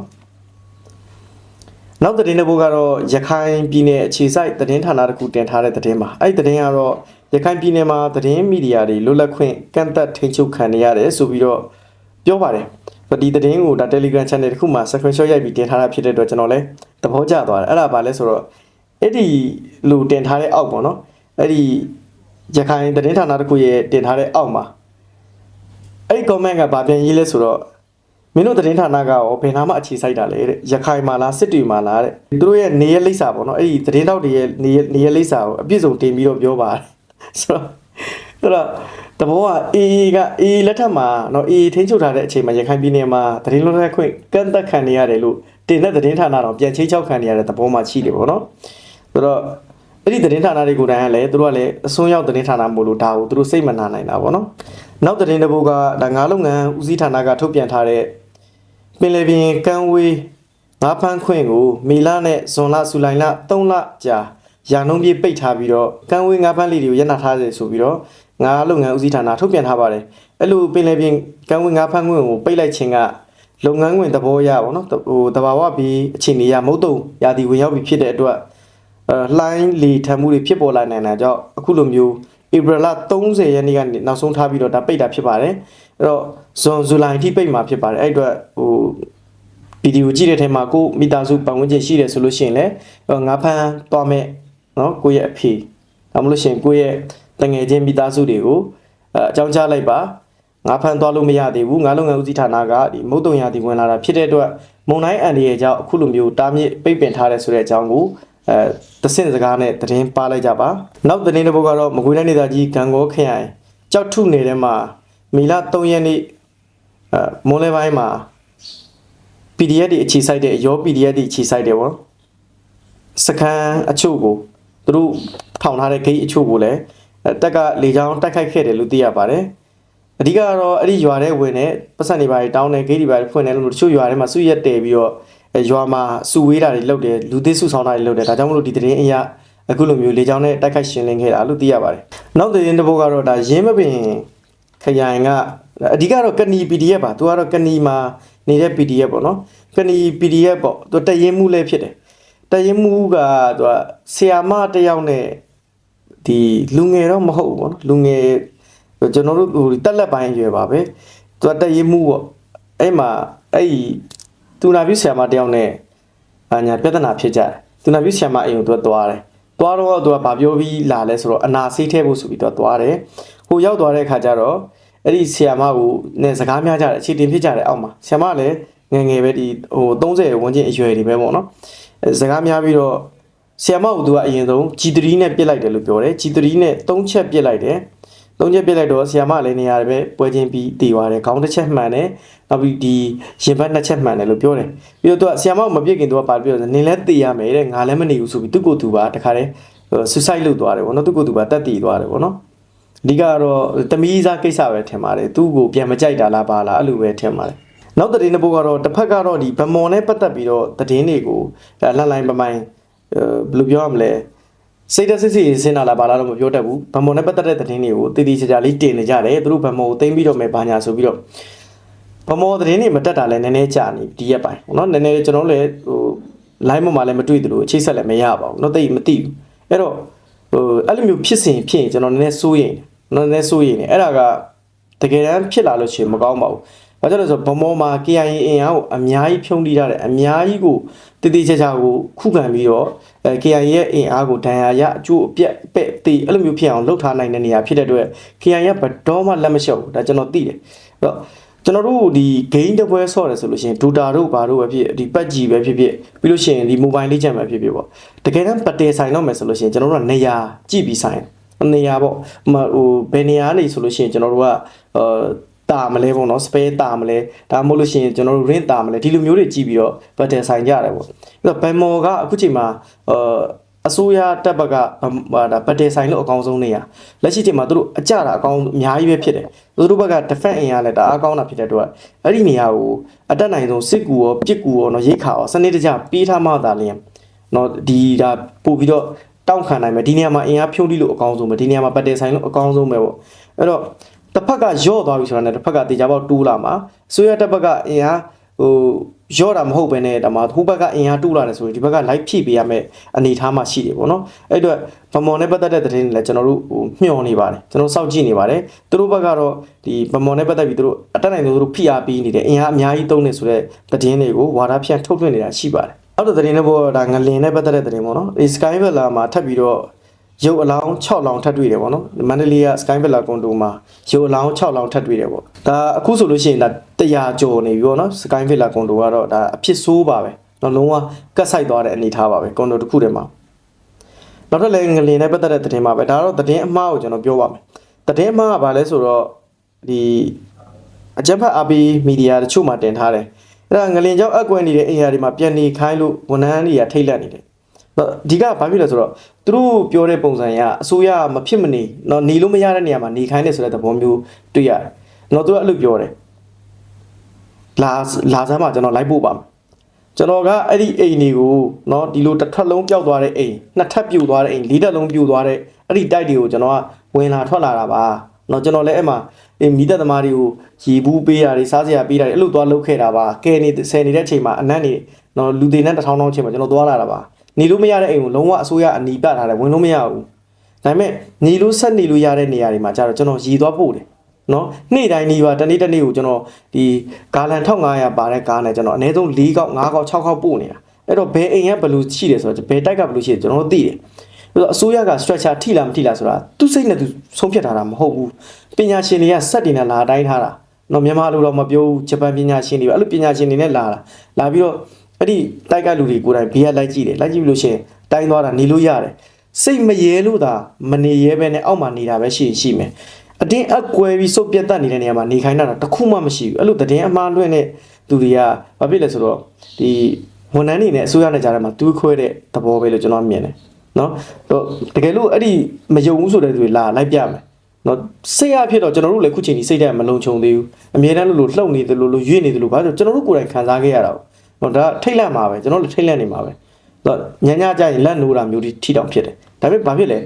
နောက်သတင်းတစ်ပုဒ်ကတော့ရခိုင်ပြည်နယ်အခြေစိုက်သတင်းဌာနတစ်ခုတင်ထားတဲ့သတင်းပါအဲ့ဒီသတင်းကတော့ရခိုင်ပြည်နယ်မှာသတင်းမီဒီယာတွေလွတ်လပ်ခွင့်ကန့်သက်ထိန်းချုပ်ခံနေရတယ်ဆိုပြီးတော့ပြောပါတယ်ဒီသတင်းကိုဒါ Telegram Channel တစ်ခုမှာ screenshot ရိုက်ပြီးတင်ထားတာဖြစ်တဲ့အတွက်ကျွန်တော်လည်းသဘောကျသွားတယ်အဲ့ဒါဘာလဲဆိုတော့အဲ့ဒီလူတင်ထားတဲ့အောက်ပေါ့နော်အဲ့ဒီရခိုင်သတင်းဌာနတစ်ခုရဲ့တင်ထားတဲ့အောက်မှာအဲ့ဒီ comment ကဗာပြန်ရေးလဲဆိုတော့ မင်းတို့သတင်းဌာနကရောဘယ်နာမှအခြေစိုက်တာလဲတဲ့ရခိုင်မှာလားစစ်တွေမှာလားတဲ့သူတို့ရဲ့နေရလိပ်စာပေါ့နော်အဲ့ဒီသတင်းတောက်တွေရဲ့နေရနေရလိပ်စာကိုအပြည့်စုံတင်ပြီးတော့ပြောပါတယ်ဆိုတော့အဲ့တော့တဘောက AA က AA လက်ထက်မှာเนาะ AA ထိန်းချုပ်ထားတဲ့အချိန်မှာရခိုင်ပြည်နယ်မှာသတင်းလွတ်လပ်ခွင့်ကန့်သက်ခံနေရတယ်လို့တင်တဲ့သတင်းဌာနတော့ပြန်ချင်းချောက်ခံနေရတဲ့သဘောမှရှိတယ်ပေါ့နော်ဆိုတော့ အဲ့ဒီသတင်းဌာနတွေကိုယ်တိုင်ကလည်းသူတို့ကလည်းအစွန်းရောက်သတင်းဌာနမို့လို့ဒါကိုသူတို့စိတ်မနာနိုင်တာပေါ့နော်နောက်သတင်းတစ်ပုဒ်ကဒါငါးလုပ်ငန်းဦးစီးဌာနကထုတ်ပြန်ထားတဲ့ ပင်လယ်ပြင်ကမ်းဝေးငါးဖမ်းခွင့်ကိုမေလနဲ့ဇွန်လဇူလိုင်လ3လကြာရာနှုန်းပြည့်ပိတ်ထားပြီးတော့ကမ်းဝေးငါးဖမ်းလေးတွေကိုရပ်နာထားစေဆိုပြီးတော့ငါးလုပ်ငန်းဦးစီးဌာနထုတ်ပြန်ထားပါတယ်အဲ့လိုပင်လယ်ပြင်ကမ်းဝေးငါးဖမ်းခွင့်ကိုပိတ်လိုက်ခြင်းကလုပ်ငန်းဝင်သဘောရပါတော့ဟိုတဘာဝပြီးအခြေအနေရမဟုတ်တော့ရာသီဝင်ရောက်ပြီးဖြစ်တဲ့အတွက်အဲလှိုင်းလေထမှုတွေဖြစ်ပေါ်လာနိုင်တာကြောင့်အခုလိုမျိုးဧပြီလ30ရက်နေ့ကနေနောက်ဆုံးထားပြီးတော့ဒါပိတ်တာဖြစ်ပါတယ် အဲ့တော့ဇွန်ဇူလိုင်ထိပိတ်မှာဖြစ်ပါတယ်အဲ့အတွက်ဟိုဗီဒီယိုကြည့်တဲ့ထဲမှာကိုမိသားစုပတ်ဝန်းကျင်ရှိတယ်ဆိုလို့ရှိရင်လည်းငါဖမ်းသွားမယ်နော်ကိုယ့်ရဲ့အဖေဒါမှမဟုတ်ရှင်ကိုယ့်ရဲ့တငယ်ချင်းမိသားစုတွေကိုအဲအကြောင်းကြားလိုက်ပါငါဖမ်းသွားလို့မရသေးဘူးငါလုပ်ငန်းဦးစီးဌာနကဒီမုတ်တုံရာတီဝင်လာတာဖြစ်တဲ့အတွက်မုံတိုင်းအန်ဒီရဲ့ကြောင့်အခုလိုမျိုးတားမြစ်ပိတ်ပင်ထားတဲ့ဆိုတဲ့အကြောင်းကိုအဲတဆင့်စကားနဲ့သတင်းပါလိုက်ကြပါနောက်သတင်းတစ်ပုဒ်ကတော့မကွေးတိုင်းဒေသကြီးဂံကောခရိုင်ကြောက်ထုနယ်ထဲမှာ မီလ3ရက်နေ့အဲမွန်လယ်ပိုင်းမှာ PDF တွေအခြေစိုက်တဲ့ရော PDF တွေအခြေစိုက်တယ်ဗောစကန်အချို့ကိုသူတို့ထောင်ထားတဲ့ဂိတ်အချို့ကိုလည်းအဲတက်ကလေချောင်းတိုက်ခိုက်ခဲ့တယ်လို့သိရပါတယ်အဓိကကတော့အဲ့ဒီရွာထဲဝင်တဲ့ပတ်စံတွေပါတောင်းတဲ့ဂိတ်တွေပါဖွင့်တယ်လို့တချို့ရွာထဲမှာစုရက်တယ်ပြီးတော့အဲရွာမှာစုဝေးတာတွေလုပ်တယ်လူသစ်စုဆောင်တာတွေလုပ်တယ်ဒါကြောင့်မလို့ဒီသတင်းအရာအခုလိုမျိုးလေကြောင်းနဲ့တိုက်ခိုက်ရှင်းလင်းခဲ့တာလို့သိရပါတယ်နောက်သတင်းတစ်ပုဒ်ကတော့ဒါရင်းမပင် ခရိုင်ကအဓိကတော့ကနီ PDF ပါသူကတော့ကနီမှာနေတဲ့ PDF ပေါ့နော်ကနီ PDF ပေါ့သူတရင်မှုလည်းဖြစ်တယ်တရင်မှုကသူကဆီယာမတစ်ယောက်နဲ့ဒီလူငယ်တော့မဟုတ်ဘူးပေါ့နော်လူငယ်ကျွန်တော်တို့ဟိုတက်လက်ပိုင်းရွယ်ပါပဲသူကတရင်မှုပေါ့အဲ့မှာအဲ့ဒီသူနာပြုဆရာမတယောက်နဲ့အညာပြဿနာဖြစ်ကြတယ်သူနာပြုဆရာမအိမ်ကိုသူကသွားတယ်သွားတော့သူကဗာပြောပြီးလာလဲဆိုတော့အနာဆေးထဲဖို့ဆိုပြီးသူကသွားတယ်ဟိုရောက်သွားတဲ့အခါကျတော့ အဲ့ဒီဆရာမကိုနဲ့စကားများကြတယ်အခြေတင်ဖြစ်ကြတယ်အောက်မှာဆရာမလည်းငယ်ငယ်ပဲဒီဟို30ဝန်းကျင်အရွယ်တွေပဲပေါ့နော်အဲစကားများပြီးတော့ဆရာမကိုသူကအရင်ဆုံး G3 နဲ့ပြစ်လိုက်တယ်လို့ပြောတယ် G3 နဲ့3ချက်ပြစ်လိုက်တယ်သုံးချက်ပြစ်လိုက်တော့ဆီယာမလည်းနေရာပဲပွဲချင်းပြီးတည်သွားတယ်ခေါင်းတစ်ချက်မှန်တယ်နောက်ပြီးဒီရင်ဘတ်နှစ်ချက်မှန်တယ်လို့ပြောတယ်ပြီးတော့သူကဆီယာမကိုမပြစ်ခင်သူကပါပြောတယ်နင်လည်းတည်ရမယ်တဲ့ငါလည်းမနေဘူးဆိုပြီးသူ့ကိုယ်သူပါတခါတည်းဆူဆိုက်လုပ်သွားတယ်ဗောနော်သူ့ကိုယ်သူပါတက်တည်သွားတယ်ဗောနော် အဓိကတော့တမီးစားကိစ္စပဲထင်ပါတယ်သူ့ကိုပြန်မကြိုက်တာလားပါလားအဲ့လိုပဲထင်ပါတယ် နောက်သတင်းတစ်ပုဒ်ကတော့တစ်ဖက်ကတော့ဒီဗမော်နဲ့ပတ်သက်ပြီးတော့သတင်းတွေကိုအဲလှန်လိုင်းပမိုင်းအဲဘယ်လိုပြောရမလဲစိတ်သက်စစ်စစ်စင်လာလာပါလားတော့မပြောတတ်ဘူးဗမော်နဲ့ပတ်သက်တဲ့သတင်းတွေကိုတည်တည်ချာချာလေးတင်နေကြတယ်သူတို့ဗမော်ကိုသိမ်းပြီးတော့မယ်ဘာညာဆိုပြီးတော့ဗမော်သတင်းတွေမတက်တာလည်းနည်းနည်းကြာနေဒီရက်ပိုင်းเนาะနည်းနည်းကျွန်တော်တို့လည်းဟို line ပေါ်မှာလည်းမတွေ့သလိုအချိတ်ဆက်လည်းမရပါဘူးเนาะတိတ်မသိဘူးအဲ့တော့ဟိုအဲ့လိုမျိုးဖြစ်စဉ်ဖြစ်ရင်ကျွန်တော်နည်းနည်းစိုးရိမ်တယ်เนาะ နည်းနည်းစိုးရိမ်တယ်အဲ့ဒါကတကယ်တမ်းဖြစ်လာလို့ရှိရင်မကောင်းပါဘူးဘာကြောင့်လဲဆိုတော့ဗမော်မှာ KIA အင်အားကိုအများကြီးဖြုံးတီးထားတယ်အများကြီးကိုတည်တည်ချာချာကိုခုခံပြီးတော့အဲ KIA ရဲ့အင်အားကိုဒဏ်ရာရအကျိုးအပြက်ပဲ့တီးအဲ့လိုမျိုးဖြစ်အောင်လှုပ်ထားနိုင်တဲ့နေရာဖြစ်တဲ့အတွက် KIA ကဘယ်တော့မှလက်မလျှော့ဘူးဒါကျွန်တော်သိတယ်အဲ့တော့ကျွန်တော်တို့ဒီ gain တစ်ပွဲဆော့တယ်ဆိုလို့ရှိရင် Dota တို့ဘာတို့ပဲဖြစ်ဒီ PUBG ပဲဖြစ်ဖြစ်ပြီးလို့ရှိရင်ဒီ mobile legend ပဲဖြစ်ဖြစ်ပေါ့တကယ်တမ်းပတ်တယ်ဆိုင်တော့မယ်ဆိုလို့ရှိရင်ကျွန်တော်တို့ကနေရာကြည့်ပြီးဆိုင် နေရာပေါ့ဟိုမှာဟိုဘယ်နေရာနေဆိုလို့ရှိရင်ကျွန်တော်တို့ကအာတာမလဲပေါ့နော် spare တာမလဲဒါမှမဟုတ်လို့ရှိရင်ကျွန်တော်တို့ rent တာမလဲဒီလိုမျိုးတွေကြည့်ပြီးတော့ battle ဆိုင်ကြရတယ်ပေါ့အဲ့တော့ဘယ်မော်ကအခုချိန်မှာအာအစိုးရတပ်ဘက်ကဟာဒါပတ်တယ်ဆိုင်လို့အကောင်းဆုံးနေရလက်ရှိချိန်မှာသူတို့အကြတာအကောင်းအများကြီးပဲဖြစ်တယ်သူတို့ဘက်က defense အင်အားလည်းတအားကောင်းတာဖြစ်တဲ့အတွက်အဲ့ဒီနေရာကိုအတက်နိုင်ဆုံးစစ်ကူရောပစ်ကူရောနော်ရိတ်ခါရောစနစ်တကျပေးထားမှသာလျင်နော်ဒီဒါပို့ပြီးတော့ တောင့်ခံနိုင်မယ်ဒီနေရာမှာအင်အားဖြုံးတိလို့အကောင်းဆုံးပဲဒီနေရာမှာပတ်တယ်ဆိုင်လို့အကောင်းဆုံးပဲပေါ့အဲ့တော့တစ်ဖက်ကယော့သွားပြီဆိုတာနဲ့တစ်ဖက်ကတေချာပေါက်တူးလာမှာအစိုးရတပ်ဘက်ကအင်အားဟိုရော့တာမဟုတ်ဘဲနဲ့ဒါမှဟိုဘက်ကအင်အားတူလာတယ်ဆိုရင်ဒီဘက်ကလိုက်ဖြည့်ပေးရမယ်အနေအထားမှရှိတယ်ပေါ့နော်အဲ့အတွက်ဗမော်နဲ့ပတ်သက်တဲ့သတင်းတွေလည်းကျွန်တော်တို့ဟိုမျှော်နေပါတယ်ကျွန်တော်စောင့်ကြည့်နေပါတယ်သူတို့ဘက်ကတော့ဒီဗမော်နဲ့ပတ်သက်ပြီးသူတို့အတက်နိုင်ဆုံးသူတို့ဖိအားပေးနေတယ်အင်အားအများကြီးသုံးနေဆိုတဲ့သတင်းတွေကိုဝါဒဖြန့်ထုတ်လွှင့်နေတာရှိပါတယ် အောက်တဲ့သတင်းတွေပေါ်ဒါငလင်နဲ့ပတ်သက်တဲ့သတင်းပေါ့နော်ဒီ Sky Villa မှာထပ်ပြီးတော့ရုပ်အလောင်း6လောင်းထပ်တွေ့တယ်ပေါ့နော်မန္တလေးက Sky Villa ကွန်ဒိုမှာရုပ်အလောင်း6လောင်းထပ်တွေ့တယ်ပေါ့ဒါအခုဆိုလို့ရှိရင်ဒါ100ကျော်နေပြီပေါ့နော် Sky Villa ကွန်ဒိုကတော့ဒါအဖြစ်ဆိုးပါပဲတော့လုံးဝကတ်ဆိုင်သွားတဲ့အနေထားပါပဲကွန်ဒိုတစ်ခုတည်းမှာနောက်ထပ်လည်းငလင်နဲ့ပတ်သက်တဲ့သတင်းပါပဲဒါတော့သတင်းအမှားကိုကျွန်တော်ပြောပါမယ်သတင်းအမှားကဘာလဲဆိုတော့ဒီအကြံဖတ် RP မီဒီယာတချို့မှာတင်ထားတယ် အဲ့ဒါငလင်ကြောက်အက်ကွဲနေတဲ့အိမ်ယာတွေမှာပြန်နေခိုင်းလို့ဝန်ထမ်းတွေကထိတ်လန့်နေတယ်အဓိကဘာဖြစ်လဲဆိုတော့သူတို့ပြောတဲ့ပုံစံအရအစိုးရမဖြစ်မနေတော့နေလို့မရတဲ့နေရာမှာနေခိုင်းနေဆိုတဲ့သဘောမျိုးတွေ့ရတယ်။တော့သူကအဲ့လိုပြောတယ်။လာလာစမ်းမှာကျွန်တော်လိုက်ပို့ပါမယ်။ကျွန်တော်ကအဲ့ဒီအိမ်တွေကိုနော်ဒီလိုတစ်ထပ်လုံးပျောက်သွားတဲ့အိမ်နှစ်ထပ်ပြိုသွားတဲ့အိမ်လေးထပ်လုံးပြိုသွားတဲ့အဲ့ဒီတိုက်တွေကိုကျွန်တော်ကဝင်လာထွက်လာတာပါ။နော်ကျွန်တော်လည်းအဲ့မှာ အေးမိသက်သမားတွေကိုရေဘူးပေးတာတွေစားစရာပေးတာတွေအဲ့လိုသွားလုပ်ခဲ့တာပါကဲနေဆယ်နေတဲ့အချိန်မှာအနက်နေနော်လူတွေနဲ့တထောင်တောင်းချိန်မှာကျွန်တော်သွားလာတာပါနေလို့မရတဲ့အိမ်ကိုလုံးဝအစိုးရအနီးပြထားတယ်ဝင်လို့မရဘူးဒါပေမဲ့နေလို့ဆက်နေလို့ရတဲ့နေရာတွေမှာကျတော့ကျွန်တော်ရေသွားပို့တယ်နော်နေ့တိုင်းနေ့ပါတနေ့တနေ့ကိုကျွန်တော်ဒီဂါလန်1500ပါတဲ့ကားနဲ့ကျွန်တော်အနည်းဆုံး4កောက်5កောက်6កောက်ပို့နေတာအဲ့တော့ဘယ်အိမ်ကဘယ်လိုရှိတယ်ဆိုတော့ဘယ်တိုက်ကဘယ်လိုရှိတယ်ကျွန်တော်တို့သိတယ် ပြီးတော့အစိုးရက structure ထိလားမထိလားဆိုတာသူစိတ်နဲ့သူဆုံးဖြတ်ထားတာမဟုတ်ဘူးပညာရှင်တွေကစက်တင်နဲ့လာတိုင်းထားတာနော်မြန်မာလိုတော့မပြောဘူးဂျပန်ပညာရှင်တွေပဲအဲ့လိုပညာရှင်တွေနဲ့လာတာလာပြီးတော့အဲ့ဒီတိုက်ကလူတွေကိုယ်တိုင်ဘေးကလိုက်ကြည့်တယ်လိုက်ကြည့်ပြီးလို့ရှိရင်တိုင်းသွားတာနေလို့ရတယ်စိတ်မရဲလို့သာမနေရဲပဲနဲ့အောက်မှာနေတာပဲရှိရှိမယ်အတင်းအကွဲပြီးစုပ်ပြတ်တက်နေတဲ့နေရာမှာနေခိုင်းတာတော့တစ်ခုမှမရှိဘူးအဲ့လိုသတင်းအမှားလွှင့်တဲ့သူတွေကဘာဖြစ်လဲဆိုတော့ဒီဝန်ထမ်းတွေနဲ့အစိုးရနဲ့ကြားထဲမှာတူးခွဲတဲ့သဘောပဲလို့ကျွန်တော်မြင်တယ် နော်တော့တကယ်လို့အဲ့ဒီမယုံဘူးဆိုတဲ့သူတွေလာလိုက်ပြမယ်နော်စိတ်ရဖြစ်တော့ကျွန်တော်တို့လည်းခုချိန်ကြီးစိတ်ဓာတ်မလုံခြုံသေးဘူးအမြဲတမ်းလို့လို့လှုပ်နေတယ်လို့လို့ရွေ့နေတယ်လို့ဘာလို့ကျွန်တော်တို့ကိုယ်တိုင်ခံစားခဲ့ရတာပေါ့နော်ဒါထိတ်လန့်မှာပဲကျွန်တော်တို့ထိတ်လန့်နေမှာပဲတော့ညညကြရင်လက်နိုးတာမျိုးတွေထိတောင်ဖြစ်တယ်ဒါပေမဲ့ဘာဖြစ်လဲ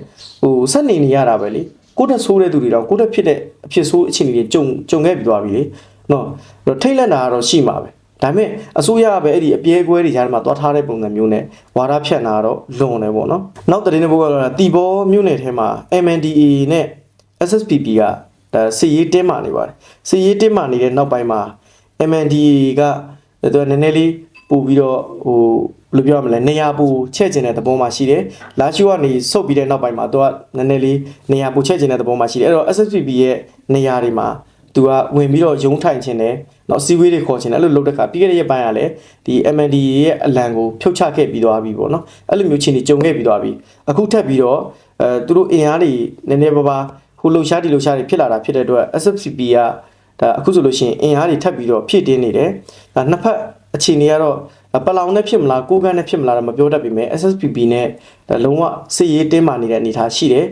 ဟိုဆက်နေနေရတာပဲလေကိုယ့်တက်ဆိုးတဲ့သူတွေတော့ကိုယ့်တက်ဖြစ်တဲ့အဖြစ်ဆိုးအခြေအနေတွေကြုံကြုံခဲ့ပြီးသွားပြီလေနော်တော့ထိတ်လန့်တာကတော့ရှိမှာပဲ ဒါပေမဲ့အစိုးရကပဲအဲ့ဒီအပြဲကွဲတွေကြားထဲမှာသွားထားတဲ့ပုံစံမျိုးနဲ့ဝါဒဖြန့်တာတော့လွန်တယ်ပေါ့နော်နောက်သတင်းတစ်ပုဒ်ကတော့တီဘောမြို့နယ်ထဲမှာ MNDAA နဲ့ SSPP ကဒါစီရေးတင်းမာနေပါတယ်စီရေးတင်းမာနေတဲ့နောက်ပိုင်းမှာ MNDAA ကသူကနည်းနည်းလေးပို့ပြီးတော့ဟိုဘယ်လိုပြောရမလဲနေရာပူချဲ့ကျင်တဲ့သဘောမှာရှိတယ်လာရှိုးကနေစုပ်ပြီးတဲ့နောက်ပိုင်းမှာသူကနည်းနည်းလေးနေရာပူချဲ့ကျင်တဲ့သဘောမှာရှိတယ်အဲ့တော့ SSPP ရဲ့နေရာတွေမှာသူကဝင်ပြီးတော့ယုံထိုင်ခြင်းတ နော်စီဝေးတွေခေါ်ချင်တယ်အဲ့လိုလုပ်တဲ့ခါပြီးခဲ့တဲ့ရက်ပိုင်းကလည်းဒီ MND ရဲ့အလံကိုဖြုတ်ချခဲ့ပြီးသွားပြီပေါ့နော်အဲ့လိုမျိုးချင်းတွေကြုံခဲ့ပြီးသွားပြီအခုထပ်ပြီးတော့အဲသူတို့အင်အားတွေနည်းနည်းပါးပါးဟိုလှုပ်ရှားဒီလှုပ်ရှားတွေဖြစ်လာတာဖြစ်တဲ့အတွက် SFCP ကဒါအခုဆိုလို့ရှိရင်အင်အားတွေထပ်ပြီးတော့ဖြည့်တင်းနေတယ်ဒါနှစ်ဖက်အခြေအနေကတော့ပလောင်နဲ့ဖြစ်မလားကိုကန်းနဲ့ဖြစ်မလားတော့မပြောတတ်ပေမဲ့ SSPP နဲ့လုံးဝစစ်ရေးတင်းမာနေတဲ့အနေအထားရှိတယ်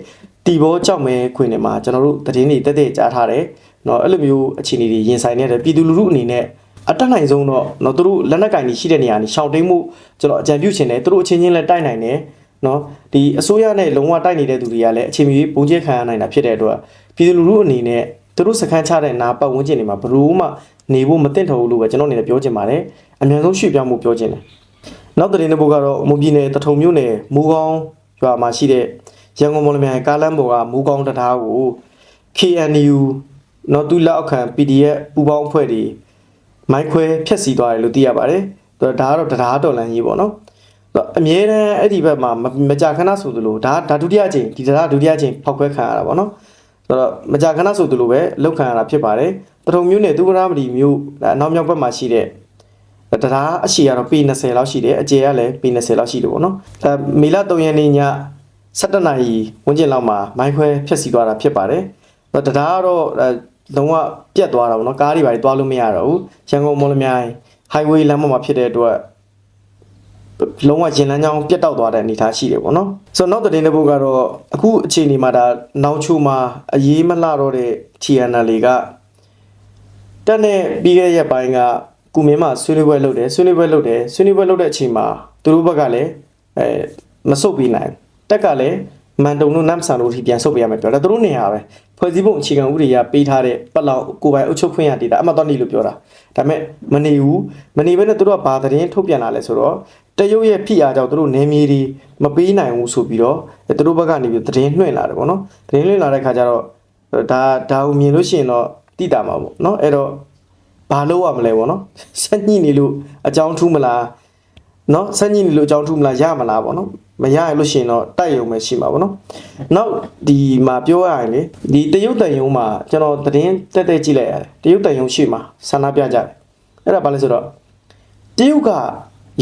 တီဘောကြောက်မဲခွင်တွေမှာကျွန်တော်တို့သတင်းတွေတက်တက်ကြားထားတယ် နော်အဲ့လိုမျိုးအခြေအနေတွေရင်ဆိုင်နေတယ်ပြည်သူလူထုအနေနဲ့အတက်နိုင်ဆုံးတော့နော်သူတို့လက်နက်ကင်ကြီးရှိတဲ့နေရာနေရှောက်တိမ်မှုကျွန်တော်အကြံပြုချင်တယ်သူတို့အချင်းချင်းလည်းတိုက်နိုင်တယ်နော်ဒီအစိုးရနဲ့လုံးဝတိုက်နေတဲ့သူတွေကလည်းအချိန်မီပုံကျဲခံရနိုင်တာဖြစ်တဲ့အတွက်ပြည်သူလူထုအနေနဲ့သူတို့စခန်းချတဲ့နာပတ်ဝန်းကျင်တွေမှာဘလို့မှနေဖို့မသင့်တော်ဘူးလို့ပဲကျွန်တော်အနေနဲ့ပြောချင်ပါတယ်အများဆုံးရွှေ့ပြောင်းမှုပြောချင်တယ်နောက်တဲ့နေ့ဘုတ်ကတော့မွန်ပြည်နယ်တထုံမြို့နယ်မူကောင်းရွာမှာရှိတဲ့ရန်ကုန်မော်လမြိုင်ကားလမ်းပေါ်ကမူကောင်းတံတားကို KNU နော်တူလက်အောက်ခံ PDF ပူပေါင်းအဖွဲ့တွေမိုက်ခွဲဖျက်ဆီးသွားတယ်လို့သိရပါတယ်။ဒါကတော့တရားတော်လန်ကြီးပေါ့နော်။တော့အမြဲတမ်းအဲ့ဒီဘက်မှာမမကြာခဏဆိုသလိုဒါဒါဒုတိယအချိန်ဒီတရားဒုတိယအချိန်ဖောက်ခွဲခံရတာပေါ့နော်။ဆိုတော့မကြာခဏဆိုသလိုပဲလောက်ခံရတာဖြစ်ပါတယ်။တထုံမြို့နယ်သူဝရမတီမြို့ဒါအနောက်မြောက်ဘက်မှာရှိတဲ့တရားအရှိကတော့ P20 လောက်ရှိတယ်အကျယ်ကလည်း P20 လောက်ရှိတယ်ပေါ့နော်အဲမေလ3ရက်နေ့ည7နာရီဝန်းကျင်လောက်မှာမိုင်းခွဲဖျက်ဆီးသွားတာဖြစ်ပါတယ်အဲတရားကတော့အဲ လုံးဝပြတ်သွားတာပေါ့နော်ကားတွေပါသွားလို့မရတော့ဘူးရန်ကုန်မော်လမြိုင် highway လမ်းပေါ်မှာဖြစ်တဲ့အတွက်လုံးဝရင်လန်းချောင်းပြတ်တောက်သွားတဲ့အနေအထားရှိတယ်ပေါ့နော်ဆိုတော့နောက်သတင်းတစ်ပုဒ်ကတော့အခုအချိန်ဒီမှာဒါနောက်ချိုမှာအရေးမလှတော့တဲ့ TNL ကတက်နဲ့ပြီးခဲ့တဲ့ရက်ပိုင်းကကုမင်းမှာဆွေးနွေးပွဲလုပ်တယ်ဆွေးနွေးပွဲလုပ်တယ်ဆွေးနွေးပွဲလုပ်တဲ့အချိန်မှာသူတို့ဘက်ကလည်းအဲမဆုတ်ပြီးနိုင်ဘူးတက်ကလည်းမန်တုံတို့နမ်ဆန်တို့ထိပြန်ဆုတ်ပေးရမယ်ပြောတာသူတို့နေရာပဲ ဖွဲ့စည်းပုံအခြေခံဥပဒေရပေးထားတဲ့ပတ်လောက်ကိုယ်ပိုင်အုပ်ချုပ်ခွင့်ရဒေတာအမှတ်တော်နေလို့ပြောတာဒါပေမဲ့မနေဘူးမနေဘဲနဲ့သူတို့ကဘာသတင်းထုတ်ပြန်လာလဲဆိုတော့တရုတ်ရဲ့ဖိအားကြောင့်သူတို့နေမြေတွေမပေးနိုင်ဘူးဆိုပြီးတော့သူတို့ဘက်ကနေပြီးသတင်းနှွှင့်လာတယ်ပေါ့နော်သတင်းနှွှင့်လာတဲ့ခါကျတော့ဒါဒါကိုမြင်လို့ရှိရင်တော့တိတာမှာပေါ့နော်အဲ့တော့ဘာလို့ရမလဲပေါ့နော်ဆက်ညှိနေလို့အကြောင်းထူးမလားနော်ဆက်ညှိနေလို့အကြောင်းထူးမလားရမလားပေါ့နော် မရရလို့ရှိရင်တော့တိုက်ရုံပဲရှိမှာပေါ့နော်နောက်ဒီမှာပြောရရင်လေဒီတရုတ်တန်ယုံမှာကျွန်တော်သတင်းတက်တက်ကြည့်လိုက်ရတယ်တရုတ်တန်ယုံရှိမှာဆန္ဒပြကြတယ်အဲ့ဒါဘာလဲဆိုတော့တရုတ်က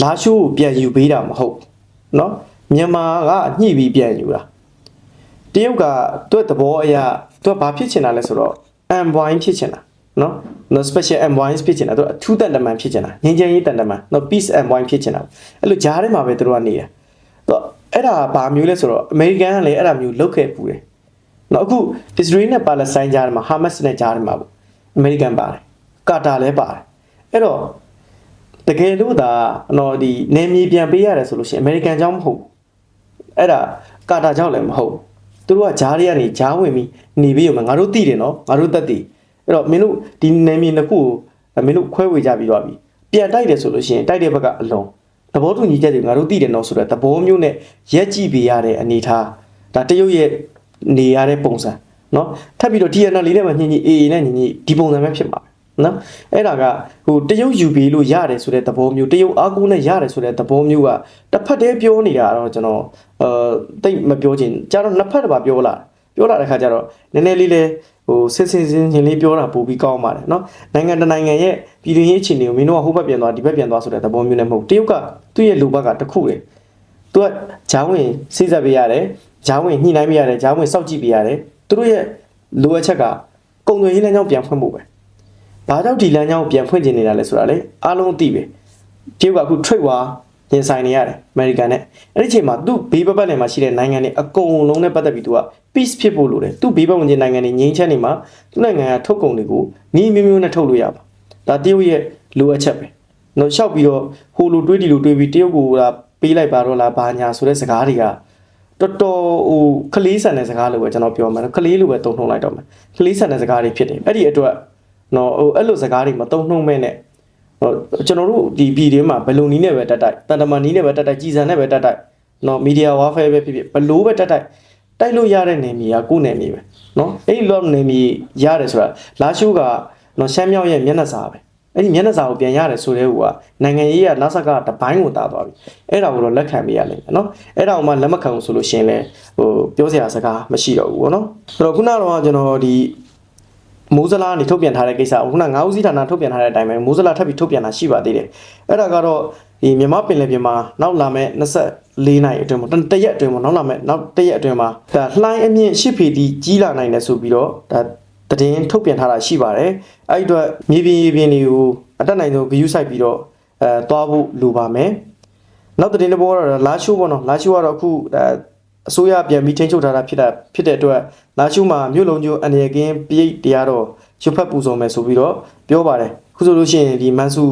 လာရှိုးကိုပြန်ယူပေးတာမဟုတ်ဘူးနော်မြန်မာကညှိပြီးပြန်ယူတာတရုတ်ကသူ့သဘောအရသူကဘာဖြစ်ချင်တာလဲဆိုတော့ envoy ဖြစ်ချင်တာနော်နော် special envoy ဖြစ်ချင်တာသူကအထူးတန်တမန်ဖြစ်ချင်တာငြိမ်းချမ်းရေးတန်တမန်နော် peace envoy ဖြစ်ချင်တာအဲ့လိုဂျားထဲမှာပဲသူတို့ကနေတ ယ်သူအဲ့ဒါဘာမျိုးလဲဆိုတော့ American ကလည်းအဲ့ဒါမျိုးလုပ်ခဲ့ပူတယ်နော်အခု Israel နဲ့ Palestine ကြားထဲမှာ Hamas နဲ့ကြားထဲမှာပေါ့ American ပါတယ်ကာတာလည်းပါတယ်အဲ့တော့တကယ်လို့ဒါနော်ဒီနေမြေပြန်ပေးရတယ်ဆိုလို့ရှိရင် American ကြောင့်မဟုတ်ဘူးအဲ့ဒါကာတာကြောင့်လည်းမဟုတ်ဘူးသူတို့ကဂျားတွေကနေဂျားဝင်ပြီးနေပြီးရောငါတို့သိတယ်နော်ငါတို့သက်သိအဲ့တော့မင်းတို့ဒီနယ်မြေနှစ်ခုကိုမင်းတို့ခွဲဝေကြပြီးတော့ပြီပြန်တိုက်တယ်ဆိုလို့ရှိရင်တိုက်တဲ့ဘက်ကအလုံး သဘောတူညီချက်တွေငါတို့သိတယ်နော်ဆိုတော့သဘောမျိုးနဲ့ရက်ကြည့်ပေးရတဲ့အနေထားဒါတရုတ်ရဲ့နေရတဲ့ပုံစံနော်ထပ်ပြီးတော့ TNL လေးနဲ့မှညင်ညင် AA နဲ့ညင်ညင်ဒီပုံစံပဲဖြစ်မှာပဲနော်အဲ့ဒါကဟိုတရုတ်ယူပြီးလို့ရတယ်ဆိုတဲ့သဘောမျိုးတရုတ်အားကိုးနဲ့ရတယ်ဆိုတဲ့သဘောမျိုးကတစ်ဖက်တည်းပြောနေတာတော့ကျွန်တော်အဲတိတ်မပြောချင်ကြတော့နှစ်ဖက်တပါပြောလာ ပြောလာတဲ့ခါကျတော့နည်းနည်းလေးလေးဟိုစစ်စစ်စင်းချင်းလေးပြောတာပိုပြီးကောင်းပါတယ်เนาะနိုင်ငံတစ်နိုင်ငံရဲ့ပြည်တွင်းရေးအခြေအနေကိုမင်းတို့ကဟိုဘက်ပြန်သွားဒီဘက်ပြန်သွားဆိုတဲ့သဘောမျိုးနဲ့မဟုတ်တရုတ်ကသူ့ရဲ့လူဘက်ကတစ်ခုလေသူကဂျောင်းဝင်စိစက်ပေးရတယ်ဂျောင်းဝင်ညှိနှိုင်းပေးရတယ်ဂျောင်းဝင်စောက်ကြည့်ပေးရတယ်သူတို့ရဲ့လိုအပ်ချက်ကကုံသွေးရေးလမ်းကြောင်းပြန်ဖွင့်ဖို့ပဲ ဘာကြောင့်ဒီလမ်းကြောင်းကိုပြန်ဖွင့်ကျင်နေတာလဲဆိုတာလေအားလုံးသိပဲတရုတ်ကအခု trade war ရင်ဆိုင်နေရတယ်အမေရိကန်နဲ့အဲ့ဒီအချိန်မှာသူ့ဘေးပတ်ပတ်လည်မှာရှိတဲ့နိုင်ငံတွေအကုန်လုံးနဲ့ပတ်သက်ပြီးသူက peace ဖြစ်ဖို့လိုတယ်သူ့ဘေးပတ်ဝန်းကျင်နိုင်ငံတွေငြိမ်းချမ်းနေမှာသူ့နိုင်ငံကထုတ်ကုန်တွေကိုနီးမျိုးမျိုးနဲ့ထုတ်လို့ရပါဒါတရုတ်ရဲ့လိုအပ်ချက်ပဲနော်လျှောက်ပြီးတော့ဟိုလိုတွေးဒီလိုတွေးပြီးတရုတ်ကိုလာပေးလိုက်ပါတော့လားဘာညာဆိုတဲ့စကားတွေကတော်တော်ဟိုခလေးဆန်တဲ့စကားလို့ပဲကျွန်တော်ပြောမှာနော်ခလေးလိုပဲတုံ့ထုံလိုက်တော့မယ်ခလေးဆန်တဲ့စကားတွေဖြစ်တယ်အဲ့ဒီအတွက်နော်ဟိုအဲ့လိုစကားတွေမတုံ့နှုံမဲ့နဲ့ဟို ကျွန်တော်တို့ဒီပြည်တွင်းမှာဘယ်လိုနီးနဲ့ပဲတက်တိုက်တန်တမန်နီးနဲ့ပဲတက်တိုက်ကြည်စံနဲ့ပဲတက်တိုက်နော်မီဒီယာဝါဖဲပဲဖြစ်ဖြစ်ဘယ်လိုပဲတက်တိုက်တိုက်လို့ရတဲ့နေမြေကကိုယ့်နေမြေပဲနော်အဲ့ဒီလောနေမြေရတယ်ဆိုတာလာရှိုးကနော်ရှမ်းမြောက်ရဲ့မျက်နှာစာပဲအဲ့ဒီမျက်နှာစာကိုပြန်ရတယ်ဆိုတဲ့ဟိုကနိုင်ငံရေးကနောက်ဆက်ကတပိုင်းကိုတာသွားပြီအဲ့ဒါကိုတော့လက်ခံပေးရလိမ့်မယ်နော်အဲ့ဒါကိုမှလက်မခံဘူးဆိုလို့ရှိရင်လည်းဟိုပြောစရာစကားမရှိတော့ဘူးဗောနော်အဲ့တော့ခုနကတော့ကျွန်တော်ဒီ မိုးစလားနေထုတ်ပြန်ထားတဲ့ကိစ္စခုနငါးဦးစီးဌာနထုတ်ပြန်ထားတဲ့အတိုင်းပဲမိုးစလားထပ်ပြီးထုတ်ပြန်တာရှိပါသေးတယ်အဲ့ဒါကတော့ဒီမြန်မာပင်လယ်ပြင်မှာနောက်လာမဲ့24နိုင်အတွင်းမှာတရက်အတွင်းမှာနောက်လာမဲ့နောက်တရက်အတွင်းမှာဒါလှိုင်းအမြင့်ရှစ်ဖီတီကြီးလာနိုင်တယ်ဆိုပြီးတော့ဒါသတင်းထုတ်ပြန်ထားတာရှိပါတယ်အဲ့ဒီအတွက်မြေပြင်ရေပြင်တွေကိုအတက်နိုင်ဆုံးဂယူးဆိုင်ပြီးတော့အဲသွားဖို့လိုပါမယ်နောက်သတင်းတစ်ပုဒ်ကတော့လာရှိုးပေါ့နော်လာရှိုးကတော့အခုအဲ အစိုးရပြန်ပြီးချင်းချုပ်ထားတာဖြစ်တာဖြစ်တဲ့အတွက်လာရှိုးမှာမြို့လုံးကျိုးအနေကင်းပြိတ်တရားတော့ရွတ်ဖက်ပူဇော်မယ်ဆိုပြီးတော့ပြောပါတယ်ခုဆိုလို့ရှိရင်ဒီမန်ဆူ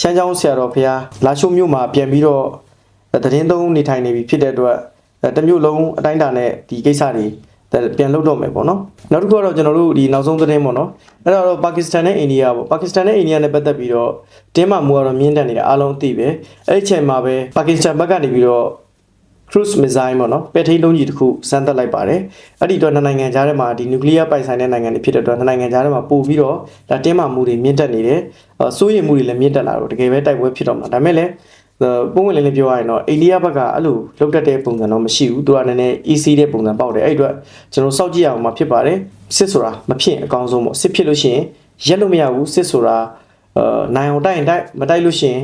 ရှမ်းချောင်းဆရာတော်ဖះလာချိုမြို့မှာပြန်ပြီးတော့သတင်းသုံးနေထိုင်နေပြီဖြစ်တဲ့အတွက်အဲတစ်မျိုးလုံးအတိုင်းအတာနဲ့ဒီကိစ္စတွေပြန်လုပ်တော့မယ်ပေါ့နော်နောက်တစ်ခုကတော့ကျွန်တော်တို့ဒီနောက်ဆုံးသတင်းပေါ့နော်အဲ့ဒါတော့ပါကစ္စတန်နဲ့အိန္ဒိယပေါ့ပါကစ္စတန်နဲ့အိန္ဒိယနဲ့ပတ်သက်ပြီးတော့တင်းမာမှုကတော့မြင့်တက်နေတာအားလုံးသိပဲအဲ့ဒီချိန်မှာပဲပါကစ္စတန်ဘက်ကနေပြီးတော့ cruise missile ပေါ့နော်ပဲထိန်းလုံးကြီးတစ်ခုစမ်းသပ်လိုက်ပါတယ်အဲ့ဒီတော့နှစ်နိုင်ငံကြားထဲမှာဒီ nuclear ပိုင်ဆိုင်တဲ့နိုင်ငံတွေဖြစ်တဲ့အတွက်နှစ်နိုင်ငံကြားထဲမှာပို့ပြီးတော့ဒါတင်းမာမှုတွေမြင့်တက်နေတယ်အစိုးရိမ်မှုတွေလည်းမြင့်တက်လာတော့တကယ်ပဲတိုက်ပွဲဖြစ်တော့မှာဒါပေမဲ့လည်းပုံဝင်လေးလေးပြောရရင်တော့အိန္ဒိယဘက်ကအဲ့လိုလုတ်တက်တဲ့ပုံစံတော့မရှိဘူးသူကလည်းနည်းနည်း easy တဲ့ပုံစံပေါက်တယ်အဲ့ဒီအတွက်ကျွန်တော်စောင့်ကြည့်ရအောင်မှာဖြစ်ပါတယ်စစ်ဆိုတာမဖြစ်အကောင်းဆုံးပေါ့စစ်ဖြစ်လို့ရှိရင်ရက်လို့မရဘူးစစ်ဆိုတာအာနိုင်အောင်တိုက်ရင်တိုက်မတိုက်လို့ရှိရင်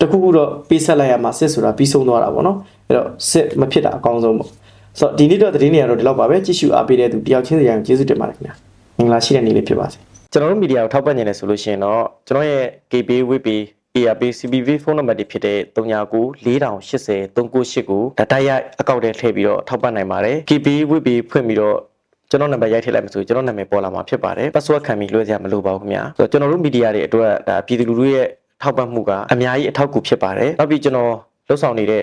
တခုခုတော့ပေးဆက်လိုက်ရမှာစစ်ဆိုတာပြီးဆုံးသွားတာပေါ့နော် အဲ့တော့စစ်မဖြစ်တာအကောင်းဆုံးပေါ့ဆိုတော့ဒီနေ့တော့သတင်းတွေကတော့ဒီလောက်ပါပဲကြည့်ရှုအားပေးတဲ့သူတယောက်ချင်းစီတိုင်းကျေးဇူးတင်ပါတယ်ခင်ဗျာမင်္ဂလာရှိတဲ့နေ့လေးဖြစ်ပါစေကျွန်တော်တို့မီဒီယာကိုထောက်ပံ့နေတယ်ဆိုလို့ရှိရင်တော့ကျွန်တော်ရဲ့ KB WP ARP CBV ဖုန်းနံပါတ်တွေဖြစ်တဲ့39 4080 398ကိုဒါတိုက်ရိုက်အကောင့်ထဲထည့်ပြီးတော့ထောက်ပံ့နိုင်ပါတယ် KB WP ဖွင့်ပြီးတော့ကျွန်တော်နံပါတ်ရိုက်ထည့်လိုက်မှဆိုကျွန်တော်နာမည်ပေါ်လာမှာဖြစ်ပါတယ် password ခံပြီးလွှဲစရာမလိုပါဘူးခင်ဗျာဆိုတော့ကျွန်တော်တို့မီဒီယာတွေအတွက်ဒါပြည်သူလူထုရဲ့ထောက်ပံ့မှုကအများကြီးအထောက်အကူဖြစ်ပါတယ်နောက်ပြီးကျွန်တော်လှုပ်ဆောင်နေတဲ့